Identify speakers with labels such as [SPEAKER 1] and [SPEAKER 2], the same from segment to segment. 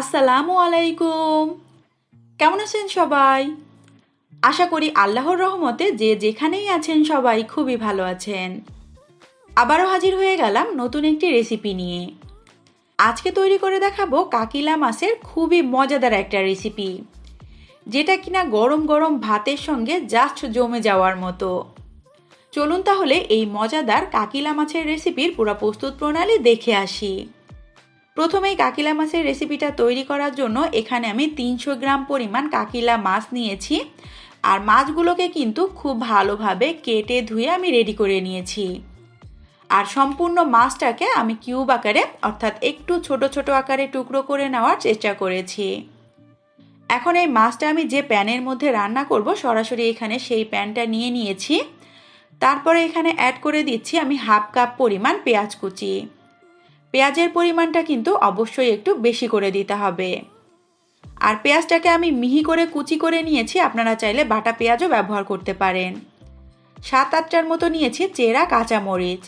[SPEAKER 1] আসসালামু আলাইকুম। কেমন আছেন সবাই? আশা করি আল্লাহর রহমতে যে যেখানেই আছেন সবাই খুবই ভালো আছেন। আবারও হাজির হয়ে গেলাম নতুন একটি রেসিপি নিয়ে। আজকে তৈরি করে দেখাবো কাকিলা মাছের খুবই মজাদার একটা রেসিপি, যেটা কিনা গরম গরম ভাতের সঙ্গে জাস্ট জমে যাওয়ার মতো। চলুন তাহলে এই মজাদার কাকিলা মাছের রেসিপির পুরো প্রস্তুত প্রণালী দেখে আসি। প্রথমেই কাকিলা মাছের রেসিপিটা তৈরি করার জন্য এখানে আমি তিনশো গ্রাম পরিমাণ কাকিলা মাছ নিয়েছি। আর মাছগুলোকে কিন্তু খুব ভালোভাবে কেটে ধুয়ে আমি রেডি করে নিয়েছি। আর সম্পূর্ণ মাছটাকে আমি কিউব আকারে, অর্থাৎ একটু ছোট ছোট আকারে টুকরো করে নেওয়ার চেষ্টা করেছি। এখন এই মাছটা আমি যে প্যানের মধ্যে রান্না করব, সরাসরি এখানে সেই প্যানটা নিয়ে নিয়েছি। তারপরে এখানে অ্যাড করে দিচ্ছি আমি হাফ কাপ পরিমাণ পেঁয়াজ কুচি। পেঁয়াজের পরিমাণটা কিন্তু অবশ্যই একটু বেশি করে দিতে হবে। আর পেঁয়াজটাকে আমি মিহি করে কুচি করে নিয়েছি, আপনারা চাইলে বাটা পেঁয়াজও ব্যবহার করতে পারেন। সাত আটটার মতো নিয়েছি চেরা কাঁচামরিচ।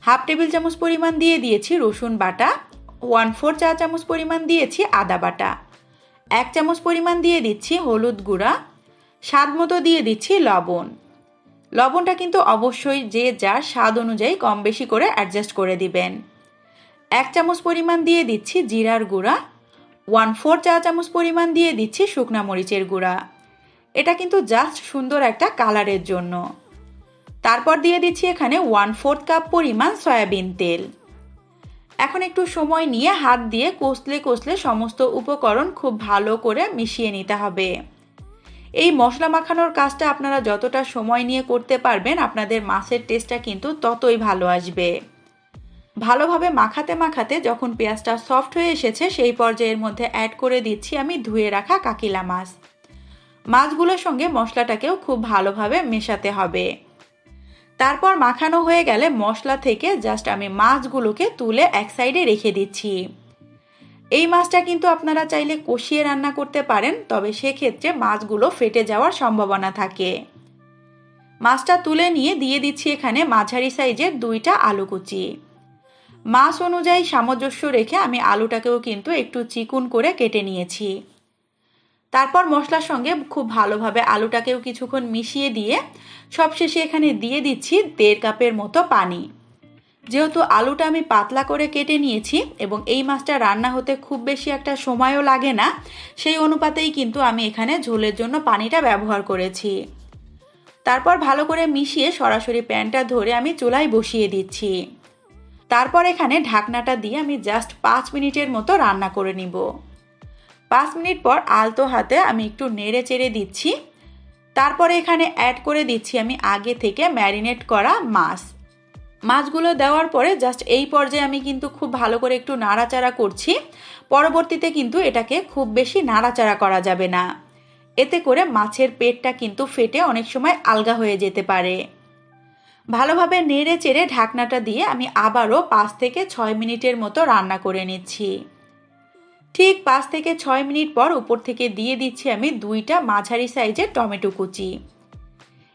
[SPEAKER 1] হাফ টেবিল চামচ পরিমাণ দিয়ে দিয়েছি রসুন বাটা। ওয়ান ফোর চা চামচ পরিমাণ দিয়েছি আদা বাটা। এক চামচ পরিমাণ দিয়ে দিচ্ছি হলুদ গুঁড়া। স্বাদ মতো দিয়ে দিচ্ছি লবণ। লবণটা কিন্তু অবশ্যই যে যার স্বাদ অনুযায়ী কম বেশি করে অ্যাডজাস্ট করে দিবেন। এক চামচ পরিমাণ দিয়ে দিচ্ছি জিরার গুঁড়া ওয়ান ফোর চা চামচ পরিমাণ দিয়ে দিচ্ছি শুকনা মরিচের গুঁড়া। এটা কিন্তু জাস্ট সুন্দর একটা কালারের জন্য। তারপর দিয়ে দিচ্ছি এখানে ওয়ান ফোর্থ কাপ পরিমাণ সয়াবিন তেল। এখন একটু সময় নিয়ে হাত দিয়ে কষলে কষলে সমস্ত উপকরণ খুব ভালো করে মিশিয়ে নিতে হবে। এই মশলা মাখানোর কাজটা আপনারা যতটা সময় নিয়ে করতে পারবেন, আপনাদের মাছের টেস্টটা কিন্তু ততই ভালো আসবে। ভালোভাবে মাখাতে মাখাতে যখন পেঁয়াজটা সফট হয়ে এসেছে, সেই পর্যায়ের মধ্যে অ্যাড করে দিচ্ছি আমি ধুয়ে রাখা কাকিলা মাছ। মাছগুলোর সঙ্গে মশলাটাকেও খুব ভালোভাবে মেশাতে হবে। তারপর মাখানো হয়ে গেলে মশলা থেকে জাস্ট আমি মাছগুলোকে তুলে এক সাইডে রেখে দিচ্ছি। এই মাছটা কিন্তু আপনারা চাইলে কষিয়ে রান্না করতে পারেন, তবে সেক্ষেত্রে মাছগুলো ফেটে যাওয়ার সম্ভাবনা থাকে। মাছটা তুলে নিয়ে দিয়ে দিচ্ছি এখানে মাঝারি সাইজের দুইটা আলু কুচি মাছ অনুযায়ী সামঞ্জস্য রেখে আমি আলুটাকেও কিন্তু একটু চিকুন করে কেটে নিয়েছি। তারপর মশলার সঙ্গে খুব ভালোভাবে আলুটাকেও কিছুক্ষণ মিশিয়ে দিয়ে সবশেষে এখানে দিয়ে দিচ্ছি দেড় কাপের মতো পানি। যেহেতু আলুটা আমি পাতলা করে কেটে নিয়েছি এবং এই মাছটা রান্না হতে খুব বেশি একটা সময়ও লাগে না, সেই অনুপাতেই কিন্তু আমি এখানে ঝোলের জন্য পানিটা ব্যবহার করেছি। তারপর ভালো করে মিশিয়ে সরাসরি প্যানটা ধরে আমি চুলায় বসিয়ে দিচ্ছি। তারপর এখানে ঢাকনাটা দিয়ে আমি জাস্ট পাঁচ মিনিটের মতো রান্না করে নিব। পাঁচ মিনিট পর আলতো হাতে আমি একটু নেড়ে চেড়ে দিচ্ছি। তারপরে এখানে অ্যাড করে দিচ্ছি আমি আগে থেকে ম্যারিনেট করা মাছ। মাছগুলো দেওয়ার পরে জাস্ট এই পর্যায়ে আমি কিন্তু খুব ভালো করে একটু নাড়াচাড়া করছি। পরবর্তীতে কিন্তু এটাকে খুব বেশি নাড়াচাড়া করা যাবে না। এতে করে মাছের পেটটা কিন্তু ফেটে অনেক সময় আলগা হয়ে যেতে পারে। ভালোভাবে নেড়ে চেড়ে ঢাকনাটা দিয়ে আমি আবারও পাঁচ থেকে ছয় মিনিটের মতো রান্না করে নিচ্ছি। ঠিক পাঁচ থেকে ছয় মিনিট পর উপর থেকে দিয়ে দিচ্ছি আমি দুইটা মাঝারি সাইজের টমেটো কুচি।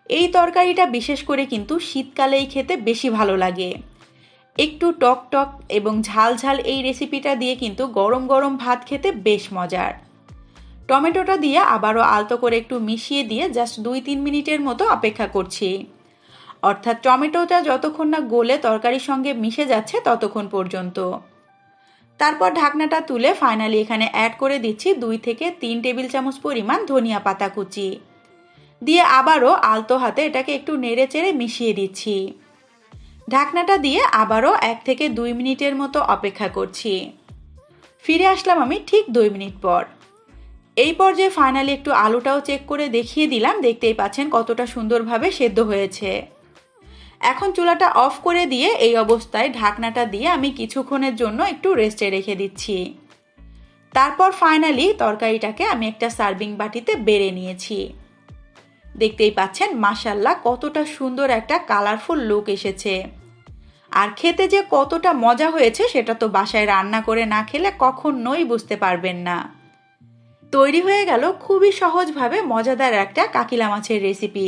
[SPEAKER 1] এই তরকারিটা বিশেষ করে কিন্তু শীতকালেই খেতে বেশি ভালো লাগে। একটু টক টক এবং ঝাল ঝাল এই রেসিপিটা দিয়ে কিন্তু গরম গরম ভাত খেতে বেশ মজার। টমেটোটা দিয়ে আবারও আলতো করে একটু মিশিয়ে দিয়ে জাস্ট দুই তিন মিনিটের মতো অপেক্ষা করছি। অর্থাৎ টমেটোটা যতক্ষণ না গলে তরকারির সঙ্গে মিশে যাচ্ছে ততক্ষণ পর্যন্ত। তারপর ঢাকনাটা তুলে ফাইনালি এখানে অ্যাড করে দিচ্ছি দুই থেকে তিন টেবিল চামচ পরিমাণ ধনিয়া পাতা কুচি। দিয়ে আবারও আলতো হাতে এটাকে একটু নেড়ে চেড়ে মিশিয়ে দিচ্ছি। ঢাকনাটা দিয়ে আবারও এক থেকে দুই মিনিটের মতো অপেক্ষা করছি। ফিরে আসলাম আমি ঠিক দুই মিনিট পর। এই পর্যায়ে ফাইনালি একটু আলুটাও চেক করে দেখিয়ে দিলাম, দেখতেই পাচ্ছেন কতটা সুন্দরভাবে সেদ্ধ হয়েছে। এখন চুলাটা অফ করে দিয়ে এই অবস্থায় ঢাকনাটা দিয়ে আমি কিছুক্ষণের জন্য একটু রেস্টে রেখে দিচ্ছি। তারপর ফাইনালি তরকারিটাকে আমি একটা সার্ভিং বাটিতে বেড়ে নিয়েছি। দেখতেই পাচ্ছেন মাসাল্লাহ কতটা সুন্দর একটা কালারফুল লুক এসেছে। আর খেতে যে কতটা মজা হয়েছে, সেটা তো বাসায় রান্না করে না খেলে কখনোই বুঝতে পারবেন না। তৈরি হয়ে গেল খুবই সহজভাবে মজাদার একটা কাকিলা মাছের রেসিপি